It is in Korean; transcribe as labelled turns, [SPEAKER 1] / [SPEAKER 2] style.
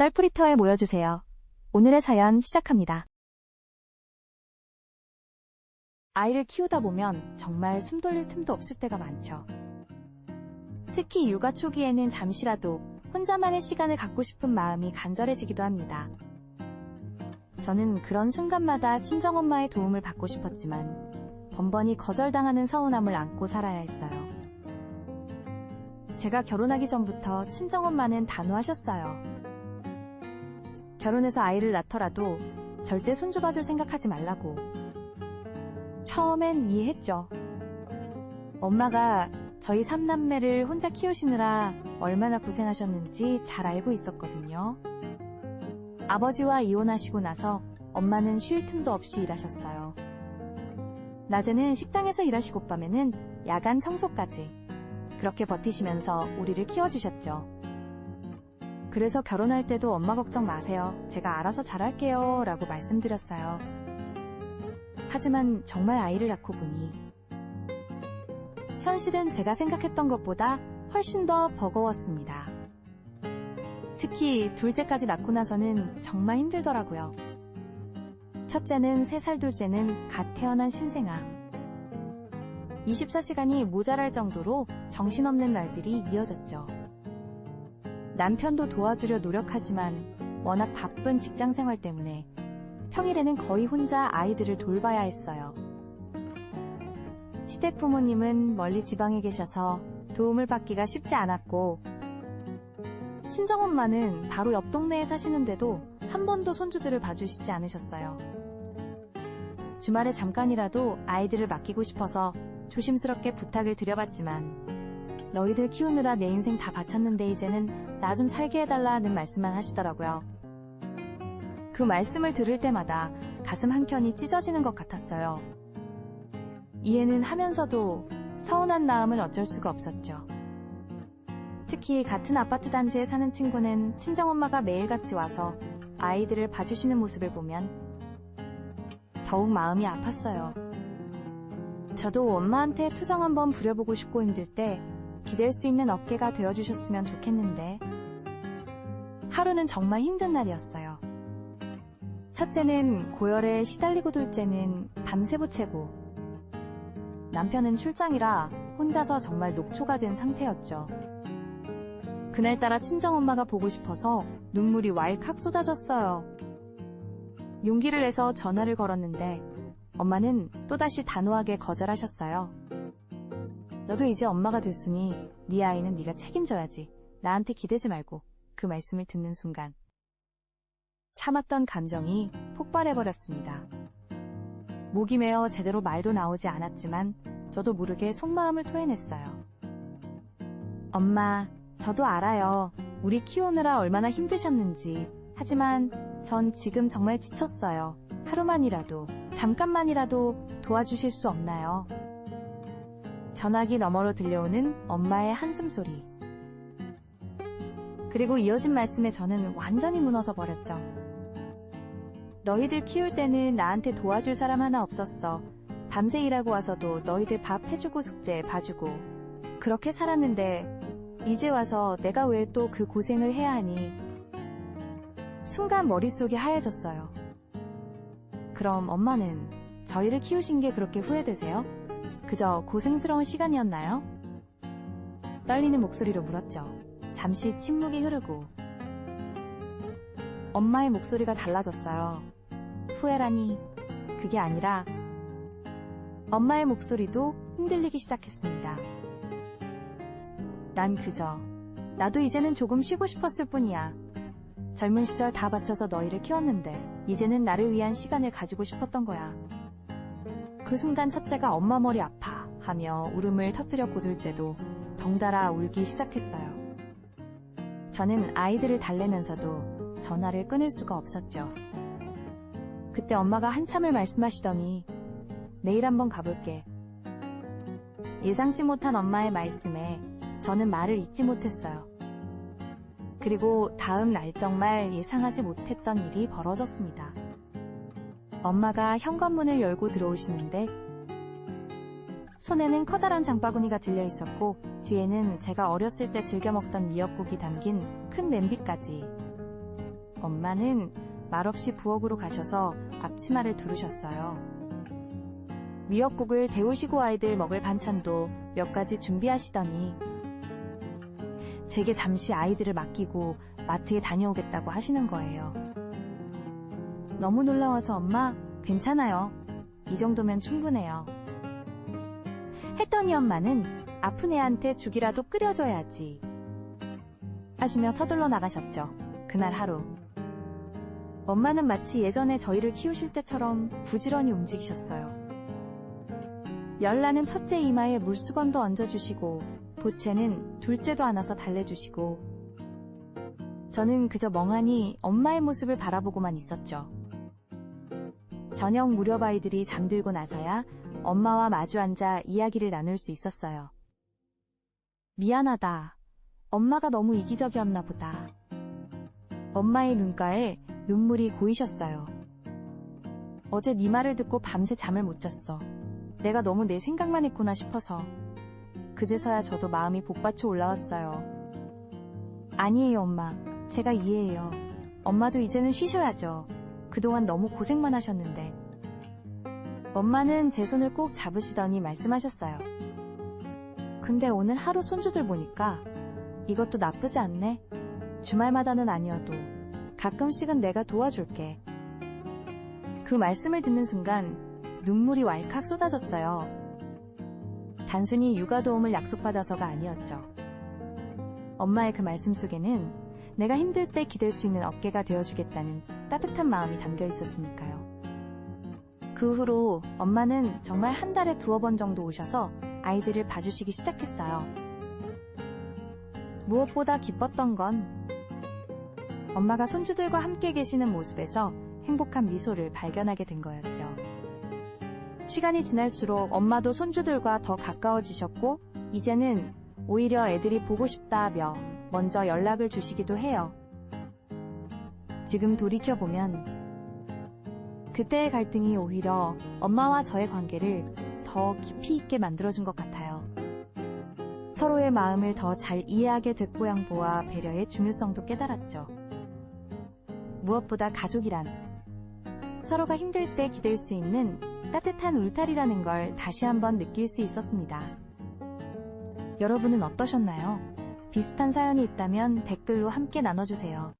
[SPEAKER 1] 썰프리터에 모여주세요. 오늘의 사연 시작합니다. 아이를 키우다 보면 정말 숨 돌릴 틈도 없을 때가 많죠. 특히 육아 초기에는 잠시라도 혼자만의 시간을 갖고 싶은 마음이 간절해지기도 합니다. 저는 그런 순간마다 친정엄마의 도움을 받고 싶었지만 번번이 거절당하는 서운함을 안고 살아야 했어요. 제가 결혼하기 전부터 친정엄마는 단호하셨어요. 결혼해서 아이를 낳더라도 절대 손주봐줄 생각하지 말라고. 처음엔 이해했죠. 엄마가 저희 삼남매를 혼자 키우시느라 얼마나 고생하셨는지 잘 알고 있었거든요. 아버지와 이혼하시고 나서 엄마는 쉴 틈도 없이 일하셨어요. 낮에는 식당에서 일하시고 밤에는 야간 청소까지. 그렇게 버티시면서 우리를 키워주셨죠. 그래서 결혼할 때도 엄마 걱정 마세요. 제가 알아서 잘할게요. 라고 말씀드렸어요. 하지만 정말 아이를 낳고 보니 현실은 제가 생각했던 것보다 훨씬 더 버거웠습니다. 특히 둘째까지 낳고 나서는 정말 힘들더라고요. 첫째는 3살 둘째는 갓 태어난 신생아. 24시간이 모자랄 정도로 정신없는 날들이 이어졌죠. 남편도 도와주려 노력하지만 워낙 바쁜 직장 생활 때문에 평일에는 거의 혼자 아이들을 돌봐야 했어요. 시댁 부모님은 멀리 지방에 계셔서 도움을 받기가 쉽지 않았고, 친정엄마는 바로 옆 동네에 사시는데도 한 번도 손주들을 봐주시지 않으셨어요. 주말에 잠깐이라도 아이들을 맡기고 싶어서 조심스럽게 부탁을 드려봤지만, 너희들 키우느라 내 인생 다 바쳤는데 이제는 나 좀 살게 해달라는 말씀만 하시더라고요. 그 말씀을 들을 때마다 가슴 한켠이 찢어지는 것 같았어요. 이해는 하면서도 서운한 마음은 어쩔 수가 없었죠. 특히 같은 아파트 단지에 사는 친구는 친정엄마가 매일같이 와서 아이들을 봐주시는 모습을 보면 더욱 마음이 아팠어요. 저도 엄마한테 투정 한번 부려보고 싶고 힘들 때 기댈 수 있는 어깨가 되어주셨으면 좋겠는데 하루는 정말 힘든 날이었어요. 첫째는 고열에 시달리고 둘째는 밤새 보채고 남편은 출장이라 혼자서 정말 녹초가 된 상태였죠. 그날따라 친정엄마가 보고 싶어서 눈물이 왈칵 쏟아졌어요. 용기를 내서 전화를 걸었는데 엄마는 또다시 단호하게 거절하셨어요. 너도 이제 엄마가 됐으니 네 아이는 네가 책임져야지. 나한테 기대지 말고 그 말씀을 듣는 순간 참았던 감정이 폭발해버렸습니다. 목이 메어 제대로 말도 나오지 않았지만 저도 모르게 속마음을 토해냈어요. 엄마, 저도 알아요. 우리 키우느라 얼마나 힘드셨는지. 하지만 전 지금 정말 지쳤어요. 하루만이라도, 잠깐만이라도 도와주실 수 없나요? 전화기 너머로 들려오는 엄마의 한숨 소리. 그리고 이어진 말씀에 저는 완전히 무너져 버렸죠. 너희들 키울 때는 나한테 도와줄 사람 하나 없었어. 밤새 일하고 와서도 너희들 밥 해주고 숙제 봐주고. 그렇게 살았는데, 이제 와서 내가 왜 또 그 고생을 해야 하니. 순간 머릿속이 하얘졌어요. 그럼 엄마는 저희를 키우신 게 그렇게 후회되세요? 그저 고생스러운 시간이었나요? 떨리는 목소리로 물었죠. 잠시 침묵이 흐르고 엄마의 목소리가 달라졌어요. 후회라니 그게 아니라 엄마의 목소리도 흔들리기 시작했습니다. 난 그저 나도 이제는 조금 쉬고 싶었을 뿐이야. 젊은 시절 다 바쳐서 너희를 키웠는데 이제는 나를 위한 시간을 가지고 싶었던 거야. 그 순간 첫째가 엄마 머리 아파 하며 울음을 터뜨렸고 둘째도 덩달아 울기 시작했어요. 저는 아이들을 달래면서도 전화를 끊을 수가 없었죠. 그때 엄마가 한참을 말씀하시더니 내일 한번 가볼게. 예상치 못한 엄마의 말씀에 저는 말을 잇지 못했어요. 그리고 다음 날 정말 예상하지 못했던 일이 벌어졌습니다. 엄마가 현관문을 열고 들어오시는데 손에는 커다란 장바구니가 들려 있었고 뒤에는 제가 어렸을 때 즐겨 먹던 미역국이 담긴 큰 냄비까지 엄마는 말없이 부엌으로 가셔서 앞치마를 두르셨어요. 미역국을 데우시고 아이들 먹을 반찬도 몇 가지 준비하시더니 제게 잠시 아이들을 맡기고 마트에 다녀오겠다고 하시는 거예요. 너무 놀라워서 엄마, 괜찮아요. 이 정도면 충분해요. 했더니 엄마는 아픈 애한테 죽이라도 끓여줘야지. 하시며 서둘러 나가셨죠. 그날 하루. 엄마는 마치 예전에 저희를 키우실 때처럼 부지런히 움직이셨어요. 열나는 첫째 이마에 물수건도 얹어주시고, 보채는 둘째도 안아서 달래주시고, 저는 그저 멍하니 엄마의 모습을 바라보고만 있었죠. 저녁 무렵 아이들이 잠들고 나서야 엄마와 마주 앉아 이야기를 나눌 수 있었어요. 미안하다. 엄마가 너무 이기적이었나 보다. 엄마의 눈가에 눈물이 고이셨어요. 어제 네 말을 듣고 밤새 잠을 못 잤어. 내가 너무 내 생각만 했구나 싶어서. 그제서야 저도 마음이 복받쳐 올라왔어요. 아니에요, 엄마. 제가 이해해요. 엄마도 이제는 쉬셔야죠. 그동안 너무 고생만 하셨는데. 엄마는 제 손을 꼭 잡으시더니 말씀하셨어요. 근데 오늘 하루 손주들 보니까 이것도 나쁘지 않네. 주말마다는 아니어도 가끔씩은 내가 도와줄게. 그 말씀을 듣는 순간 눈물이 왈칵 쏟아졌어요. 단순히 육아 도움을 약속받아서가 아니었죠. 엄마의 그 말씀 속에는 내가 힘들 때 기댈 수 있는 어깨가 되어주겠다는 따뜻한 마음이 담겨 있었으니까요. 그 후로 엄마는 정말 한 달에 두어 번 정도 오셔서 아이들을 봐주시기 시작했어요. 무엇보다 기뻤던 건 엄마가 손주들과 함께 계시는 모습에서 행복한 미소를 발견하게 된 거였죠. 시간이 지날수록 엄마도 손주들과 더 가까워지셨고, 이제는 오히려 애들이 보고 싶다며 먼저 연락을 주시기도 해요. 지금 돌이켜보면 그때의 갈등이 오히려 엄마와 저의 관계를 더 깊이 있게 만들어준 것 같아요. 서로의 마음을 더 잘 이해하게 됐고 양보와 배려의 중요성도 깨달았죠. 무엇보다 가족이란 서로가 힘들 때 기댈 수 있는 따뜻한 울타리라는 걸 다시 한번 느낄 수 있었습니다. 여러분은 어떠셨나요? 비슷한 사연이 있다면 댓글로 함께 나눠주세요.